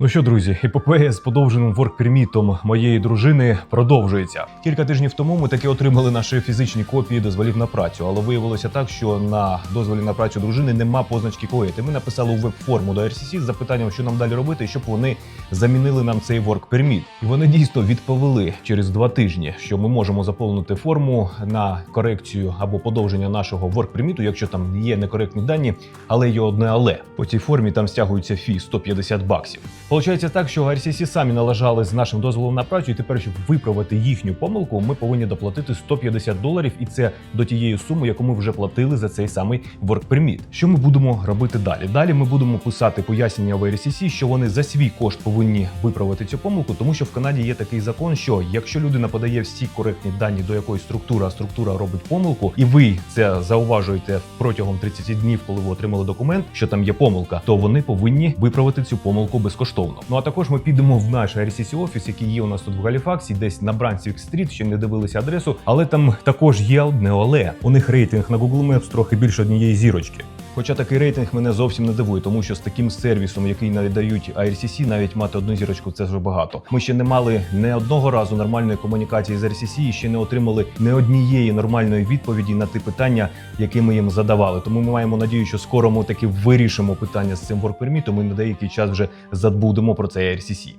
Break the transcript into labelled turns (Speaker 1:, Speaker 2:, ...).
Speaker 1: Ну що, друзі, епопея з подовженим воркпермітом моєї дружини продовжується. Кілька тижнів тому ми таки отримали наші фізичні копії дозволів на працю, але виявилося так, що на дозволі на працю дружини нема позначки коїти. Ми написали у веб-форму до RCC з запитанням, що нам далі робити, щоб вони замінили нам цей воркперміт. І вони дійсно відповіли через два тижні, що ми можемо заповнити форму на корекцію або подовження нашого воркперміту, якщо там є некоректні дані, але є одне але по цій формі там стягується фі 150 баксів. Получається так, що RCC самі налажали з нашим дозволом на працю, і тепер, щоб виправити їхню помилку, ми повинні доплатити 150 доларів, і це до тієї суми, яку ми вже платили за цей самий work permit. Що ми будемо робити далі? Далі ми будемо писати пояснення в RCC, що вони за свій кошт повинні виправити цю помилку, тому що в Канаді є такий закон, що якщо людина подає всі коректні дані до якоїсь структури, а структура робить помилку, і ви це зауважуєте протягом 30 днів, коли ви отримали документ, що там є помилка, то вони повинні виправити цю помилку безкоштовно. Ну а також ми підемо в наш RCC офіс, який є у нас тут в Галіфаксі, десь на Брансвік стріт, ще не дивилися адресу, але там також є одне але. У них рейтинг на Google Maps трохи більше однієї зірочки. Хоча такий рейтинг мене зовсім не дивує, тому що з таким сервісом, який надають IRCC, навіть мати одну зірочку це вже багато. Ми ще не мали не одного разу нормальної комунікації з RCC і ще не отримали не однієї нормальної відповіді на ті питання, які ми їм задавали. Тому ми маємо надію, що скоро ми таки вирішимо питання з цим воркпермітом і на деякий час вже забудемо про цей IRCC.